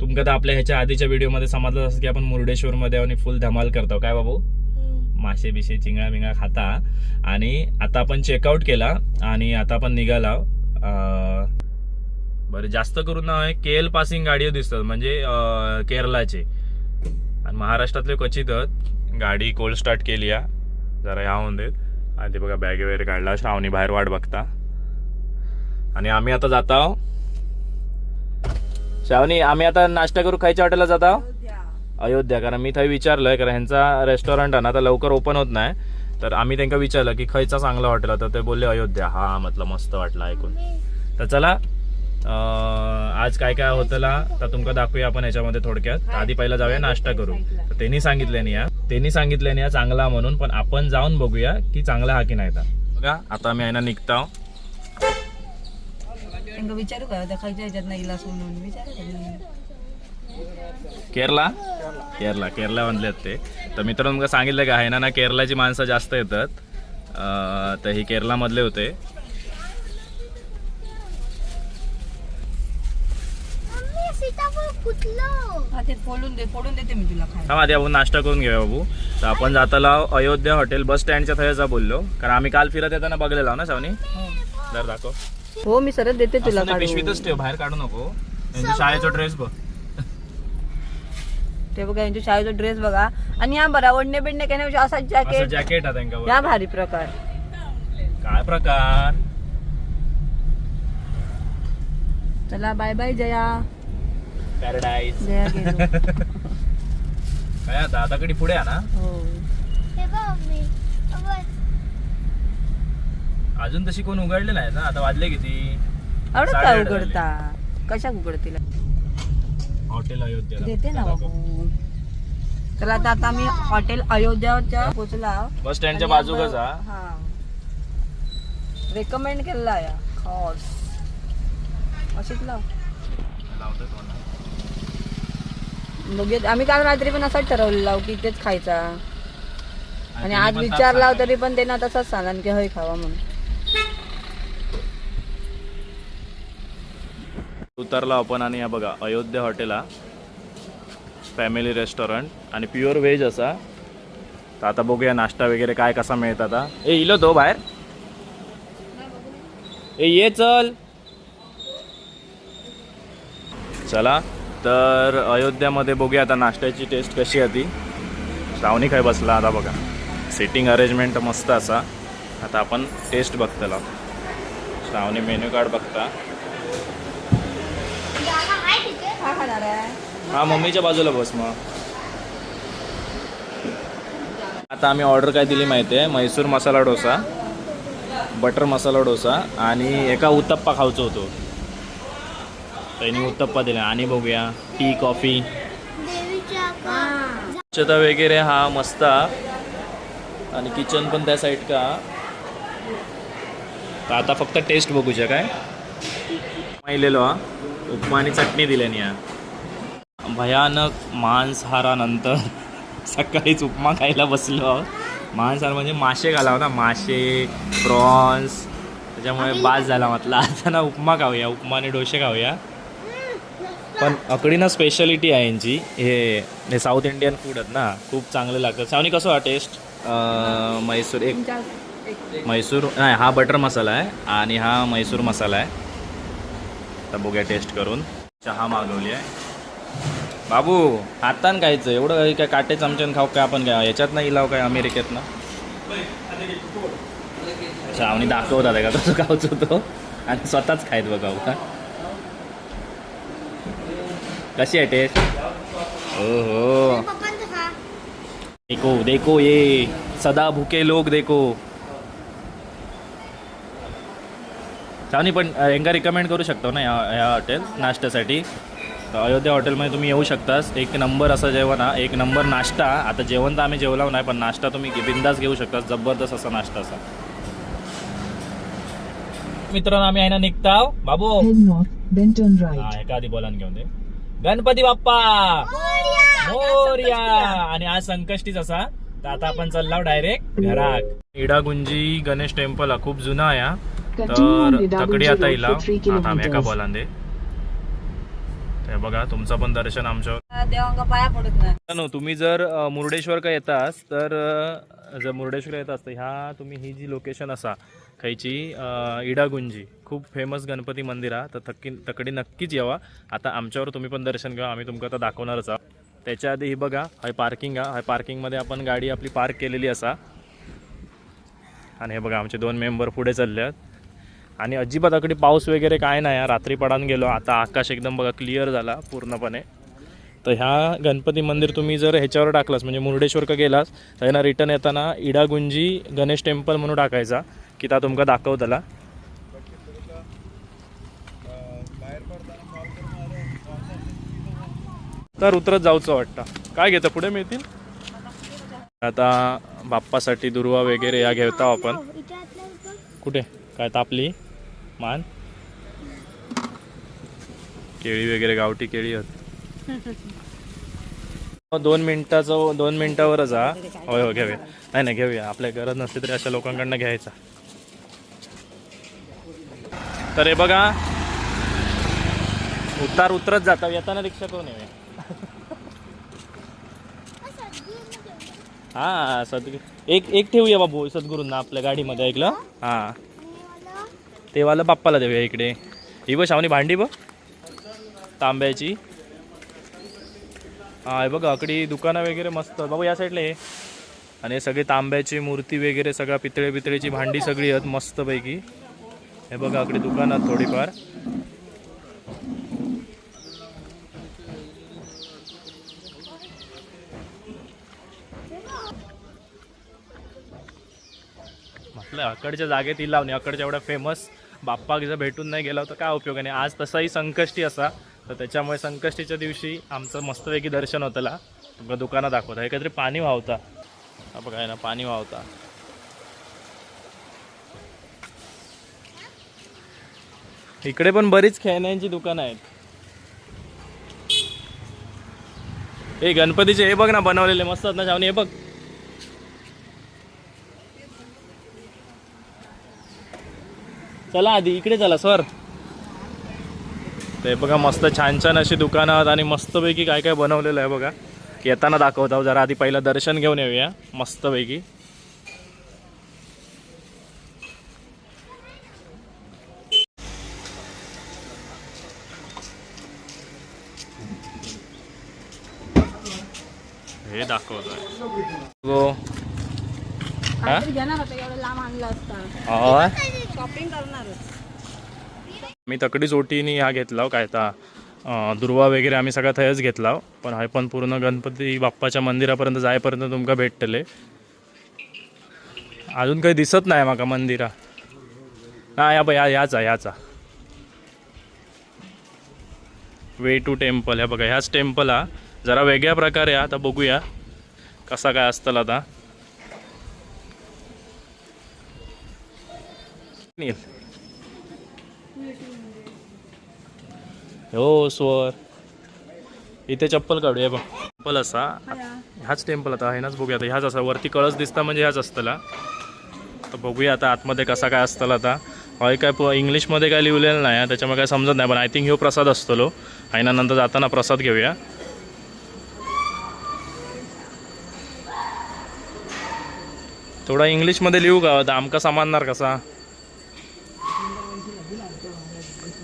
तुमका तर आपल्या ह्याच्या आधीच्या व्हिडिओमध्ये समजलं असं की आपण मुर्डेश्वरमध्ये आणि फुल धमाल करतो. काय बाबू? मासे बिशे चिंगळा बिंगळा खाता. आणि आता आपण चेकआउट केला आणि आता आपण निघाला बरं जास्त करून ना के एल पासिंग गाडी दिसतात म्हणजे केरलाचे. आणि महाराष्ट्रातले क्वचितच गाडी कोल्ड स्टार्ट केली आहे जरा याहून देत. आणि ते बघा बॅग वगैरे काढला. श्रावणी बाहेर वाट बघता. आणि आम्ही आता जात आहो श्रावणी आम्ही आता नाश्ता करू खायच्या हॉटेलला जात अयोध्या. कारण मी थंय विचारलंय कारण ह्यांचा रेस्टॉरंट आहे ना आता लवकर ओपन होत नाही. तर आम्ही त्यांना विचारलं की खयचा चांगला हॉटेल तर ते बोलले अयोध्या. हा म्हटलं मस्त वाटलं ऐकून. तर चला आज काय काय होतं ला तर तुमका दाखवूया आपण याच्यामध्ये थोडक्यात. आधी पहिला जाऊया नाश्ता करू. तर त्यांनी सांगितले नाही या त्यांनी सांगितले नाही या चांगला म्हणून पण आपण जाऊन बघूया की चांगला हा की नाही बघा आता आम्ही आहे ना निघतो त्यांना विचारू का त्या खायच्या ह्याच्यात नाही इलास म्हणून विचारू का त्यांना? केरला केरला केरला म्हणलेत ते तर मित्रांनो मला सांगितलं का आहे ना ना केरलाची माणसं जास्त येतात अं, तर ही केरलामधले होते हा ते फोडून दे फोडून देते मी तुला खायला थांब आधी आपण नाश्ता करून घेऊया बाबू तर आपण जाताला अयोध्या हॉटेल बस स्टँडच्या थयचा बोललो कारण आम्ही काल फिरत येताना बघलेला ना सावनी जर दाखव हो मी सरळ देते तुला असं नाही, काढून. पिशवीतच ठेव बाहेर काढू नको. त्यांचा शाळेचा ड्रेस बघ. ते बघा यांच्या शाळेचा ड्रेस बघा. आणि या बरा ओढणे बिडणे काय नाही असा असं जॅकेट जॅकेट आहे त्यांच्यावर या भारी प्रकार. काय प्रकार? चला bye bye Jaya. Paradise Jaya गेलो. काय आता आता कधी पुढे आहे ना? हो. अजून तशी कोण उघडले नाही ना? आता वाजले किती? आवडत का साडेआठ उघडता? कशा उघडतील? हॉटेल अयोध्या देते ना बाबू चला आता आता आम्ही हॉटेल अयोध्याच्या पोचला. बस स्टँडच्या बाजूकच हा. रेकमेंड केलेला या. खास. अशीच लाव. लावतोय आम्ही काल रात्री पण असंच ठरवलेला की इथेच खायचा. आणि त्यांनी आज पण ताप विचारला. तरी पण त्यांना तसंच सांगा की हय खावा म्हणून. उतरला आपण आणि या बघा अयोध्या हॉटेला फॅमिली रेस्टॉरंट आणि प्युअर व्हेज असा. तर आता बघूया नाश्ता वगैरे काय कसा मिळत आता. ए इलो तो बाहेर. ए ये चल. चला. तर अयोध्यामध्ये बघूया आता नाश्त्याची टेस्ट कशी आहे ती. श्रावणी काय बसला आता बघा. सिटिंग अरेंजमेंट मस्त असा. आता आपण टेस्ट बघतला. श्रावणी मेन्यू कार्ड बघता. हा खाणार आहे? हा मम्मीच्या बाजूला बस मग. आता आम्ही ऑर्डर काय दिली माहिती आहे? म्हैसूर मसाला डोसा बटर मसाला डोसा आणि एका उत्तप्पा खायचो होतो. त्यांनी उत्तप्पा दिला. आणि बघूया टी कॉफी स्वच्छता वगैरे हा मस्त. आणि किचन पण त्या साईड का. आता फक्त टेस्ट बघूच्या काय. माहिलेलो हा. उपमा आणि चटणी दिल्यानी हा भयानक मांसाहारानंतर सकाळीच उपमा खायला बसलो आहोत. मांसाहार म्हणजे मासे घालाव ना मासे प्रॉन्स त्याच्यामुळे बास झाला म्हटलं. आता ना उपमा खाऊया. उपमा आणि डोसे खाऊया. पण अकडीनं स्पेशालिटी आहे यांची. हे हे साऊथ इंडियन फूड आहेत ना. खूप चांगले लागतात. सावनी कसं हा टेस्ट म्हैसूर एक म्हैसूर नाही हा बटर मसाला आहे आणि हा म्हैसूर मसाला आहे. आता बघूया टेस्ट करून. चहा मागवली आहे. बाबू हातान खायचं. एवढं काही काय काटे चमच्यान खाऊ काय आपण काय? याच्यात नाही इलाव काय अमेरिकेत ना? श्रावणी दाखवतात आहे का कसं खाऊच होतो? आणि स्वतःच खायत बघाव का? कशी आहे टेस्ट हो हो देखो देखो ये. सदा भुके लोक देखो. चावनी पण यांका रिकमेंड करू शकतो ना या ह्या हॉटेल नाश्त्यासाठी? तर अयोध्या हॉटेलमध्ये तुम्ही येऊ शकतास. एक नंबर असं जेवण हा एक नंबर नाश्ता. आता जेवण तर आम्ही जेवलाव नाही पण नाश्ता तुम्ही बिंदास घेऊ शकता जबरदस्त असा नाश्ता असा. मित्रांनो आम्ही आहे ना निघताव. बाबू. हा एका आधी बोलान घेऊन दे. गणपती बाप्पा! मोर्या! आणि आज संकष्टीच असा. तर आता आपण चाललाव डायरेक्ट घरात. इडागुंजी गणेश टेम्पल हा खूप जुना आहे हा. तर तकडी आता Road इला for 3 हा, थांब एका kilometers. बोलान दे हे बघा तुमचं पण दर्शन देवांका पाया पडत तुम्ही जर मुर्डेश्वर का येतास तर जर मुर्डेश्वर येतास तर ह्या तुम्ही ही जी लोकेशन असा खायची इडागुंजी खूप फेमस गणपती मंदिर हा तर थक्की तकडी नक्कीच यावा. आता आमच्यावर तुम्ही पण दर्शन घ्या आम्ही तुमका आता दाखवणारच आहोत. त्याच्या आधी ही बघा हाय पार्किंग हा हाय पार्किंगमध्ये आपण गाडी आपली पार्क केलेली असा. आणि हे बघा आमचे दोन मेंबर पुढे चालले आहेत आणि अजिबात अकडे पाऊस वगैरे काय नाही रात्री पडान गेलो. आता आकाश एकदम बघा क्लिअर झाला पूर्णपणे. तर ह्या गणपती मंदिर तुम्ही जर ह्याच्यावर टाकलास म्हणजे मुर्डेश्वर का गेलास तर यांना रिटर्न येताना इडागुंजी गणेश टेम्पल म्हणून टाकायचा की ता तुमका दाखवतला. तर उतरत जाऊचं वाटतं. काय घेतं? पुढे मिळतील? आता बाप्पासाठी दुर्वा वगैरे या घेता आपण. कुठे? काय तापली? मान. केळी वगैरे गावठी केळी आहेत दोन मिनिटाचं दोन मिनिटावरच हा. होय हो घेऊया. नाही नाही घेऊया. आपल्या गरज नसली तरी अशा लोकांकडनं घ्यायचा. तर हे बघा. उतार उतरत जाता. येताना रिक्षा करून येऊया. हा सद्गुरू. एक एक ठेवूया बाबू सद्गुरूंना आपल्या गाडीमध्ये ऐकलं? हा. ते वाला बाप्पाला देऊया इकडे. ही बघ शावणी भांडी बघ. तांब्याची. हा हे बघ अकडी दुकानं वगैरे मस्त. बाबू या साईडला हे. आणि सगळे तांब्याची मूर्ती वगैरे सगळ्या पितळे पितळेची भांडी सगळी आहेत मस्तपैकी. हे बघा अकडे दुकानात थोडीफार. म्हटलं अकडच्या जागेत ही लावणी अकडच्या एवढ्या फेमस बाप्पा जर भेटून नाही गेला तर काय उपयोग नाही आज तसाही संकष्टी असा तर त्याच्यामुळे संकष्टीच्या दिवशी आमचं मस्तपैकी दर्शन होतला तुमका दुकानात दाखवता. हे काहीतरी पाणी वाहता हा बघा ना पाणी वाहता इकडे पण बरीच खेळण्यांची दुकानं आहेत. हे गणपतीचे हे बघ ना बनवलेले मस्त आहेत ना जाऊन हे बघ. चला आधी इकडे चला सर. ते बघा मस्त छान छान अशी दुकानं आहेत आणि मस्तपैकी काय काय बनवलेलं आहे बघा. येताना दाखवत आहोत जरा आधी पहिलं दर्शन घेऊन येऊया. मस्तपैकी. हे दाखवतोय. गो हा? घेणार होता एवढं लांब आणलं असता. होय शॉपिंग करणारच. मी तकडीच ओटीनी हा घेतला काय ता अं, दुर्वा वगैरे आम्ही सगळा थंयच घेतला पण हाय पण पूर्ण गणपती बाप्पाच्या मंदिरापर्यंत जायपर्यंत तुमका भेटतले. अजून काही दिसत नाही माका मंदिरा. हा या बा या याचा याचा. वे टू टेम्पल ह्या बघा ह्याच टेम्पल हा. जरा वेगळ्या प्रकारे हा आता बघूया. कसा काय असतला आता. हो स्वर. इथे चप्पल काढूया बघ. चप्पल असा. ह्याच टेम्पल आता ह्याच बघूया आता. ह्याच असा. वरती कळस दिसता म्हणजे ह्याच असतला. तर बघूया आता आतमध्ये कसा काय असतला आता. हय काय इंग्लिशमध्ये काय लिहिलेलं नाही त्याच्यामुळे काय समजत नाही पण आय थिंक ह्यो प्रसाद असतलो. आईना नंतर जाताना प्रसाद घेऊया. थोडा इंग्लिशमध्ये लिहू का? आता आमका समजणार कसा?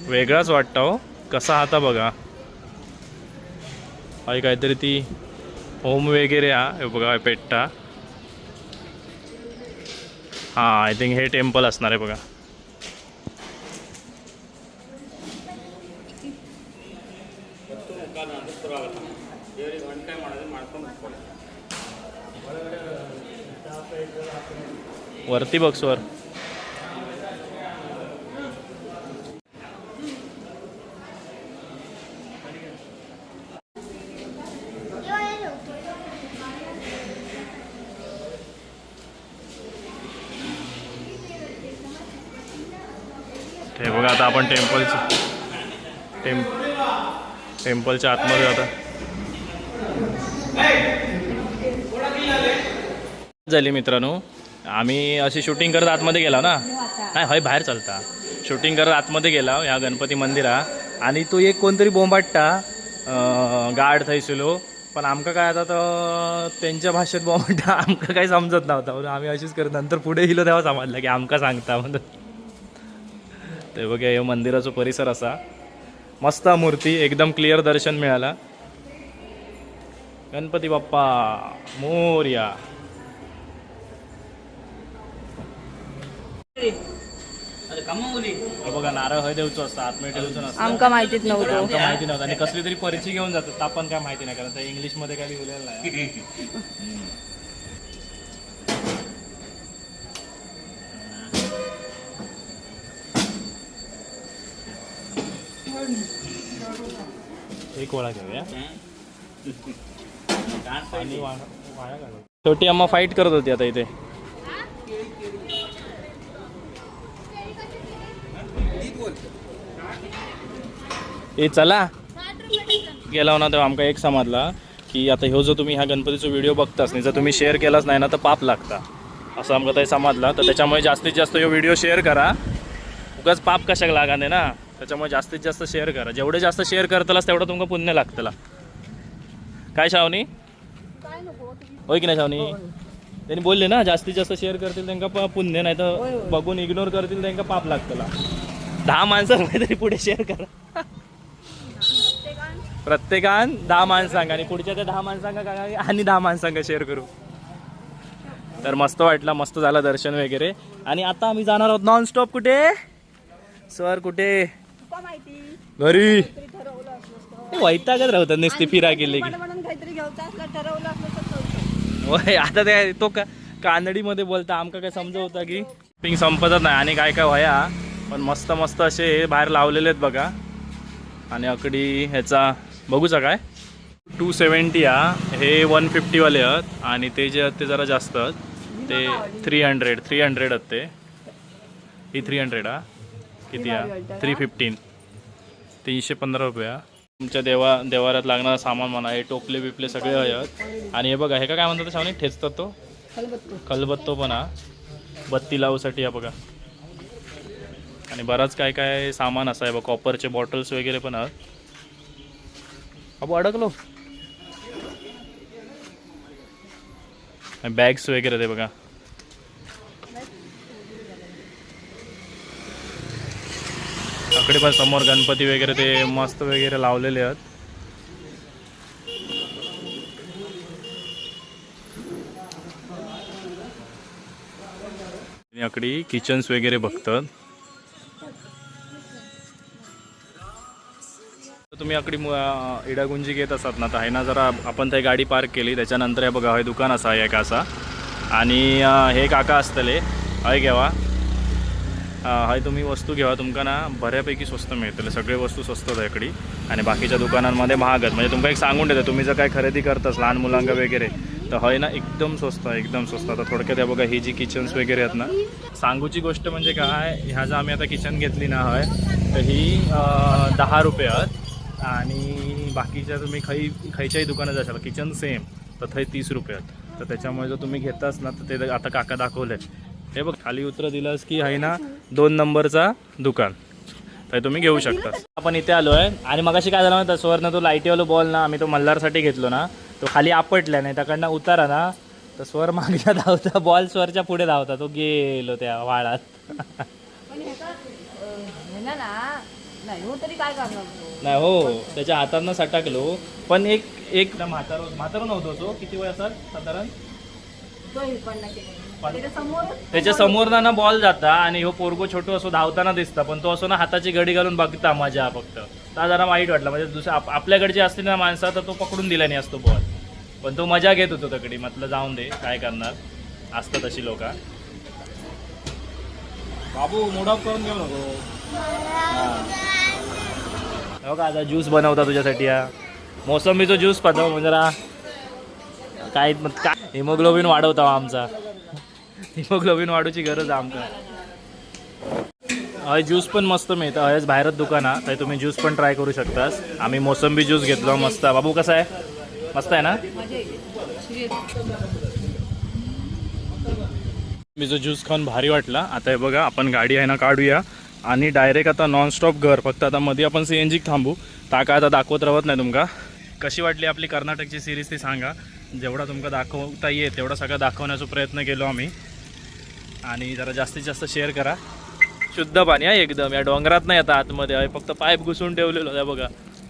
वेगळाच वाटतं हो. कसा आता बघा. हाय काहीतरी ती होम वगैरे हा हे बघा हे पेट्टा. हां आय थिंक हे टेम्पल असणार आहे बघा. वरती बघ स्वर हे बघा आता आपण टेम्पलचं. टेम टेम्पलच्या आतमध्ये आता. झाली मित्रांनो. आम्ही अशी शूटिंग करत आतमध्ये गेला ना? नाही हय बाहेर चालता. शूटिंग करत आतमध्ये गेला ह्या गणपती मंदिरा. आणि तो एक कोणतरी बोंबाटता गाड थैसलो. पण आमकां काय आता तर त्यांच्या भाषेत बोंबाट्टा आमका आमकां समजत नव्हता. म्हणून आम्ही अशीच करत नंतर पुढे गेलो तेव्हा समजलं की आमकां सांगता म्हणून. ते बघा हे मंदिराचो परिसर असा. मस्त मूर्ती एकदम क्लिअर दर्शन मिळाला. गणपती बाप्पा मोर्या हे बघा नारळ हय देवचो असता आत्मे ठेवचो नसता आमका माहितीच नव्हतं. आमका माहिती नव्हतं. आणि कसली तरी परिचय घेऊन जातात आपण काय माहिती नाही कारण ते इंग्लिशमध्ये काय लिहिलेलं नाही. एक गोळा घेऊया. वाया घालू. छोटी अम्मा फाईट करत होती आता इथे. ए चला. गेला ना तेव्हा आमका एक समजला की आता ह्यो जो तुम्ही ह्या गणपतीचा व्हिडिओ बघताच नाही जर तुम्ही शेअर केलाच नाही ना तर पाप लागता. असं आमका ते समजला. तर त्याच्यामुळे जास्तीत जास्त ह्यो व्हिडिओ शेअर करा. उगाच पाप कशाक लागा नाही ना? त्याच्यामुळे जास्तीत जास्त शेअर करा. जेवढे जास्त शेअर करतलास तेवढं तुमका पुण्य लागतला. काय शावनी? होय की नाही शावनी? त्यांनी बोलले ना जास्तीत जास्त शेअर करतील त्यांना पुण्य नाही तर बघून इग्नोर करतील त्यांना पाप लागतला. दहा माणसं तरी पुढे शेअर करा. प्रत्येकान दहा माणसांगा आणि पुढच्या त्या दहा माणसांगा काय आणि दहा माणसांगा शेअर करू. तर मस्त वाटला मस्त झालं दर्शन वगैरे. आणि आता आम्ही जाणार आहोत नॉन स्टॉप कुठे? सर कुठे? घरी वैतागत राहतात नुसती फिरा गेले की. म्हणून काहीतरी घ्यायचं असलं ठरवलं असलं तर चलतं. होय आता ते तो का कानडीमध्ये बोलता आमका काय समजवता की? पिंग संपतच नाही आणि काय काय व्हाया. पण मस्त मस्त असे बाहेर लावलेले आहेत बघा. आणि अकडी ह्याचा बघूचा काय? टू सेवन्टी हा हे वन फिफ्टीवाले आहेत. आणि ते जे आहेत ते जरा जास्त आहेत. ते थ्री हंड्रेड थ्री हंड्रेड आहेत ते. ही थ्री हंड्रेड हा. किती हा? थ्री फिफ्टीन तीनशे पंधरा रुपया. तुमच्या देवा देवाऱ्यात लागणारं सामान म्हणा हे टोपले बिपले सगळे आहेत. आणि हे बघा हे का काय म्हणतात शावणी ठेचतात तो? खलबत्तो पण हा. बत्ती लावूसाठी हा बघा. आणि बराच काय काय सामान असं आहे बघा कॉपरचे बॉटल्स वगैरे पण आहेत. अबो अडकलो. बॅग्स वगैरे ते बघा. अकडे पण समोर गणपती वगैरे ते मस्त वगैरे लावलेले आहेत. आणि अकडी किचन्स वगैरे बघतात. तुम्ही अकडी इडागुंजी घेत असतात ना तर आहे ना जरा आपण ते गाडी पार्क केली त्याच्यानंतर हे बघा हे दुकान असा आहे एक असा. आणि हे काका असतले. हय घेवा हय तुम्ही वस्तू घेवा. तुमका ना बऱ्यापैकी स्वस्त मिळतले सगळे वस्तू स्वस्त आहेत इकडे. आणि बाकीच्या दुकानांमध्ये महाग आहेत म्हणजे तुमका एक सांगून देते. तुम्ही जर काय खरेदी करतास लहान मुलांना वगैरे तर हय ना एकदम स्वस्त आहे एकदम स्वस्त. आता थोडक्यात या बघा ही जी किचन्स वगैरे आहेत ना सांगूची गोष्ट म्हणजे काय ह्या जर आम्ही आता किचन घेतली ना हय तर ही दहा रुपये आहेत. आणि बाकीच्या तुम्ही खै खयच्याही दुकानात जाशाल किचन सेम तर थंय तीस रुपये आहेत. तर त्याच्यामुळे जर तुम्ही घेताच ना तर ते आता काका दाखवले हे बघ खाली उतर दिलंस की आहे ना दोन नंबरचा दुकान. तर तुम्ही घेऊ शकता. आपण इथे आलो आहे. आणि मगाशी काय झालं माहिती स्वर्ण तो लाईटीवालो बॉल ना आम्ही तो मल्हारसाठी घेतलो ना तो खाली आपटला नाही त्याकडनं उतारा ना तर स्वर मागला धावता बॉल स्वरच्या पुढे धावता तो गेलो त्या वाळात. नाही हो? नाही हो त्याच्या हातानं सटाकलो. पण एक एक म्हातारो म्हातारो नव्हतो तो. किती वय असाल साधारण. त्याच्यासमोर ना बॉल जाता आणि हो पोरगो छोटो असो धावताना दिसता पण तो असो ना हाताची घडी घालून बघता मजा फक्त. त्या जरा वाईट वाटला. म्हणजे दुसऱ्या आप- आपल्याकडची असते ना माणसं तर तो पकडून दिला नाही असतो बॉल पण तो मजा घेत होतो तकडी. म्हटलं जाऊन दे काय करणार? असतात तशी लोक. बाबू मूड ऑफ करून घेऊ नको. हो. का आता ज्यूस बनवता तुझ्यासाठी हा. मोसंबीचा ज्यूस पाठव जरा. काय हिमोग्लोबिन वाढवता हो आमचा. हिमोग्लोबिन वाढूची गरज आहे आमका. हय ज्यूस पण मस्त मिळतं. हयच बाहेरच दुकान आहे तर तुम्ही ज्यूस पण ट्राय करू शकतास. आम्ही मोसंबी ज्यूस घेतलो मस्त. बाबू कसा आहे? मस्त आहे ना? मी जो ज्यूस खाऊन भारी वाटला आता हे बघा आपण गाडी आहे ना काढूया. आणि डायरेक्ट आता नॉनस्टॉप घर फक्त आता मध्ये आपण सी एन जी थांबू. ता काय आता दाखवत राहत नाही तुमका. कशी वाटली आपली कर्नाटकची सिरीज ती सांगा. जेवढा तुमका दाखवता येईल तेवढा सगळं दाखवण्याचा प्रयत्न केलो आम्ही. आणि जरा जास्तीत जास्त शेअर करा. शुद्ध पाणी आहे एकदम. या डोंगरात नाही आता आतमध्ये. आहे फक्त पाईप घुसून ठेवलेलो आहे बघा.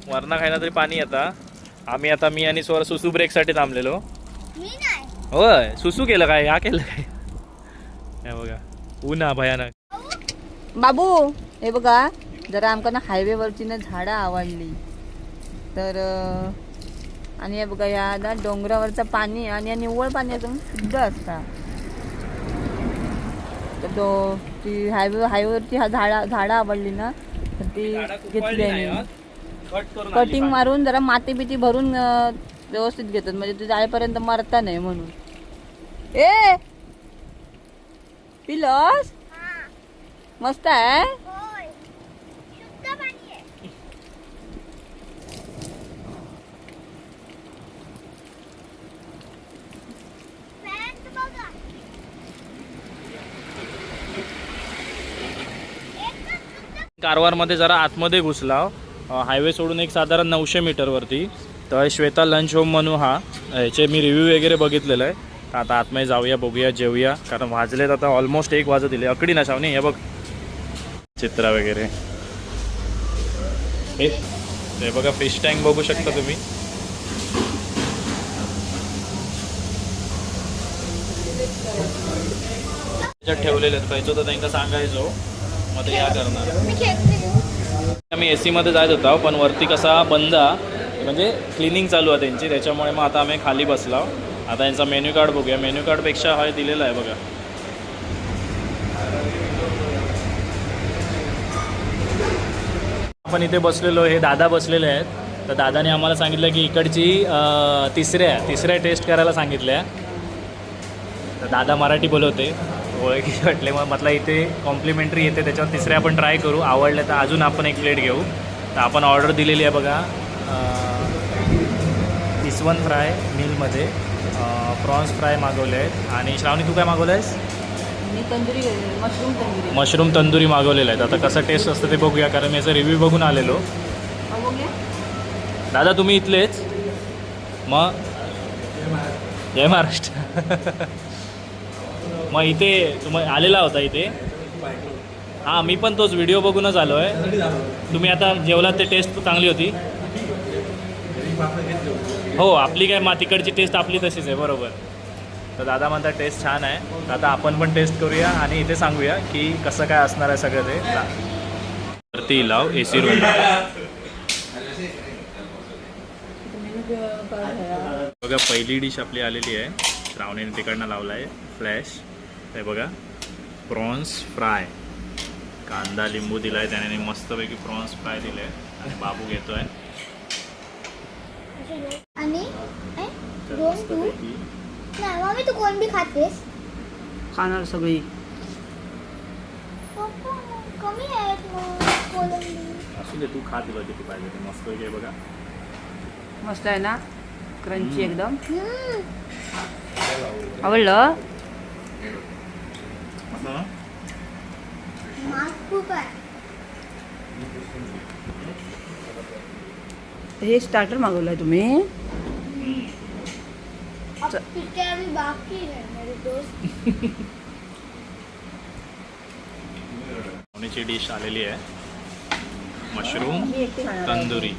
वरना खायला तरी पाणी येता. आम्ही आता मी आणि स्वर सुसू ब्रेकसाठी थांबलेलो. मी नाही. होय सुसू केलं काय? या केलं काय? हे बघा. ऊन हा भयानक. बाबू हे बघा जरा आमका ना हायवेवरची ना झाडं आवडली. तर आणि हे बघा या ना डोंगरावरचं पाणी आणि या निव्वळ पाणी एकदम शुद्ध असता. तर तो ती हायवे हायवेवरची हा झाडा झाडं आवडली ना तर ती घेतली आहे कटिंग मारून जरा माती बिती भरून व्यवस्थित घेतात. म्हणजे तू जायपर्यंत मरता नाही म्हणून. ए! पिलस? मस्त आहे होय शुद्ध पाणी आहे Plant बघा एकदम शुद्ध कारवारमध्ये जरा आतमध्ये घुसला. हायवे सोडून एक साधारण नऊशे मीटरवरती तर श्वेता लंच होम म्हणून हा ह्याचे मी रिव्ह्यू वगैरे बघितलेलं आहे. तर आता आतमध्ये जाऊया बघूया जेवूया. कारण वाजलेत आता ऑलमोस्ट एक वाजत दिले. अकडी ना शावणी हे बघ. चित्र वगैरे. हे बघा फिश टँक बघू शकता तुम्ही. त्याच्यात ठेवलेले आहेत. तर त्यांना सांगायचो. मग या करणार. आम्ही ए सीमध्ये जायत होतो पण वरती कसा बंद. म्हणजे क्लिनिंग चालू आहे त्यांची त्याच्यामुळे मग आता आम्ही खाली बसलो. आता यांचा मेन्यू कार्ड बघूया. मेन्यू कार्डपेक्षा हा दिलेला आहे बघा. आपण इथे बसलेलो हे दादा बसलेले आहेत. तर दादाने आम्हाला सांगितलं की इकडची तिसऱ्या तिसऱ्या टेस्ट करायला सांगितल्या. तर दादा मराठी बोलवते. ओळखी वाटले. मग म्हटलं इथे कॉम्प्लिमेंटरी येते त्याच्यावर तिसऱ्या आपण ट्राय करू. आवडलं तर अजून आपण एक प्लेट घेऊ. तर आपण ऑर्डर दिलेली आहे बघा. इस्वन फ्राय मीलमध्ये प्रॉन्स फ्राय मागवले आहेत. आणि श्रावणी तू काय मागवलं आहेस मी तंदुरी मशरूम तंदुरी. मशरूम तंदुरी मागवलेलं आहे आता कसं टेस्ट असतं ते बघूया कारण मी याचा रिव्ह्यू बघून आलेलो. दादा तुम्ही इथलेच? मग? जय महाराष्ट्र. मग इथे तुम्ही आलेला होता इथे. हां मी पण तोच व्हिडिओ बघूनच आलो आहे. तुम्ही आता जेवलात ते टेस्ट चांगली होती. हो आपली काय मग तिकडची टेस्ट आपली तशीच आहे बरोबर. तर दादा म्हणता टेस्ट छान आहे. आता आपण पण टेस्ट करूया आणि इथे सांगूया की कसं काय असणार आहे सगळं ते. वरती लाव ए सी रूम बघा पहिली डिश आपली आलेली आहे. श्रावणीने तिकडनं लावला आहे फ्लॅश हे बघा. Prawns fry. कांदा लिंबू दिला आहे त्याने मस्तपैकी प्रॉन्स फ्राय दिले. आहे आणि बाबू घेतो आहे आणि ए, दोन तू. नाही मम्मी तू कोण बी खातेस? खाणार सगळी. कमी असू दे तू खा तुला किती पाहिजे ते. मस्तपैकी आहे बघा. मस्त आहे ना? क्रंची एकदम. आवडलं? हे स्टार्टर मागवलं आहे तुम्ही. अब पिटे अभी बाकी है मेरे दोस्त. श्रावणीची डिश आलेली आहे. मशरूम तंदुरी.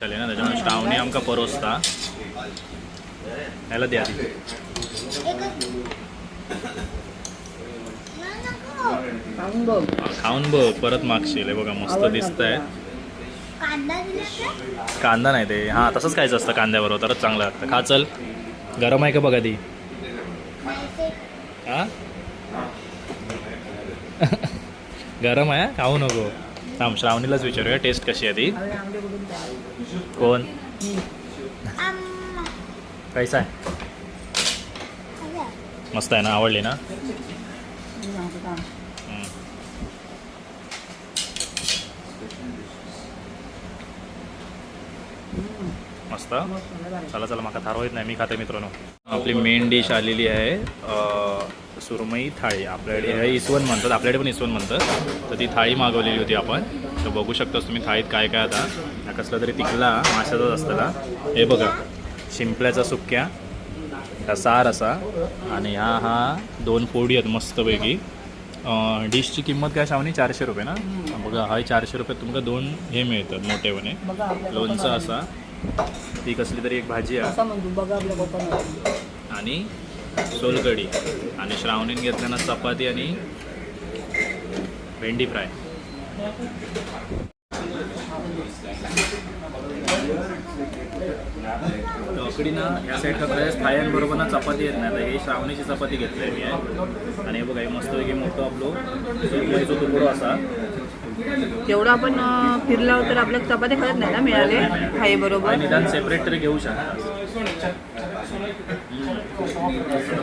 चालेल ना त्याच्यामुळे श्रावणी आमका परोसता. याला द्या. खाऊन बघ परत मागशील. बघा मस्त दिसत आहे कांदा दिला का? कांदा नाही ते. हां तसंच खायचं असतं कांद्याबरोबर. तरच चांगलं लागतं. खा चल. गरम आहे का बघा ती? हा? गरम आहे? खाऊ नको. थांब श्रावणीलाच विचारूया. टेस्ट कशी आहे ती? कोण. कैसा आहे मस्त आहे ना आवडली ना? मस्त. चला चला माका थारवायत नाही मी खाते मित्रांनो. आपली मेन डिश आलेली आहे सुरमई थाळी. आपल्याकडे हे इसवण म्हणतात आपल्याकडे पण इसवण म्हणतात. तर ती थाळी मागवलेली होती आपण. तर बघू शकतास तुम्ही थाळीत काय काय आता. कसला तरी तिकला माशाचाच असताना हे बघा शिंपल्याचा सुक्या. हा सार असा. आणि हा हा दोन पोळी आहेत मस्तपैकी. डिशची किंमत काय शावनी चारशे रुपये ना? बघा हा चारशे रुपये. तुमका दोन हे मिळतात मोठेपणे. लोणचं असा. ती कसली तरी एक भाजी आहे. आणि सोलकढी. आणि श्रावणीन घेतल्यानं चपाती आणि भेंडी फ्राय. ना या साईडला थाळ्यांबरोबर ना चपाती येत नाही हे श्रावणीची चपाती घेतली मी आहे आणि हे बघा हे मस्तपैकी मोठं आपलं सुरमईचं तुकडो असा. तेवढं आपण फिरला तर आपल्याला चपात्या खात नाही ना मिळाले? आणि बरोबर निदान सेपरेट तरी घेऊ शकता.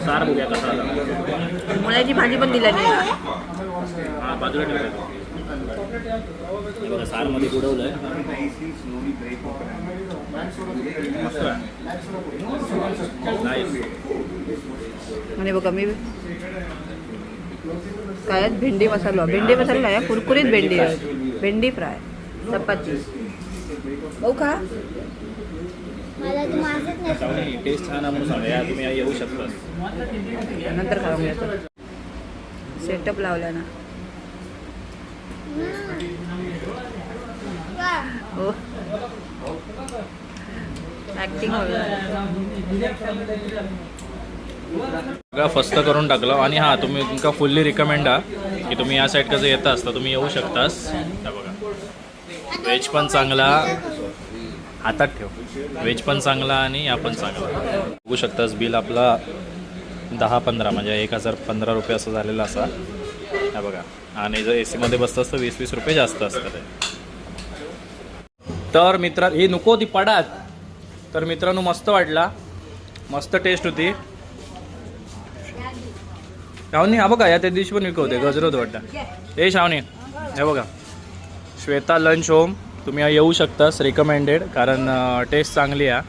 सार बघूया कसा मुळ्याची भाजी पण दिला नाही हा बाजूला बघा सारमध्ये बुडवलंय. मस्त आहे. आणि बघा मी काय? भेंडी मसाला. भेंडी मसाला नाही कुरकुरीत भेंडी आहे. भेंडी फ्राय. चपाती. बघू का टेस्ट छान तुम्ही येऊ शकता. नंतर खाऊ सेटअप लावला ना. हो. ऍक्टिंग फस्त करून टाकलं आणि हां तुम्ही तुमका फुल्ली रिकमेंड आहे की तुम्ही या साईड कसं येत असता तुम्ही येऊ शकतास. त्या बघा. व्हेज पण चांगला. हातात ठेव. व्हेज पण चांगला आणि या पण चांगला. बघू शकतास बिल आपला दहा पंधरा म्हणजे एक हजार पंधरा रुपये असं झालेलं असा. हा बघा. आणि जर ए सीमध्ये बसतं तर वीस वीस रुपये जास्त असतं ते तर मित्र हे नको ती पडात. तर मित्रांनो मस्त वाटला. मस्त टेस्ट होती. शावनी हा बघा या त्या दिवशी पण विकवते गजरत वाटतं. हे शावनी हे बघा. श्वेता लंच होम तुम्ही येऊ शकतास रिकमेंडेड कारण टेस्ट चांगली आहे.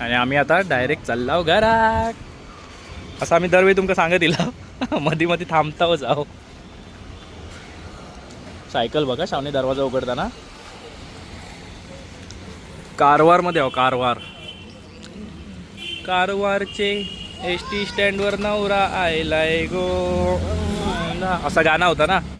आणि आम्ही आता डायरेक्ट चाललो घरात. असं आम्ही दरवेळी तुमका सांगत दिला मध्ये मध्ये थांबता जाओ सायकल बघा शावनी दरवाजा उघडताना. कारवारमध्ये आहो कारवार. कारवारचे एस टी स्टँडवर नवरा आयलाय गो. असा गाणं होता ना?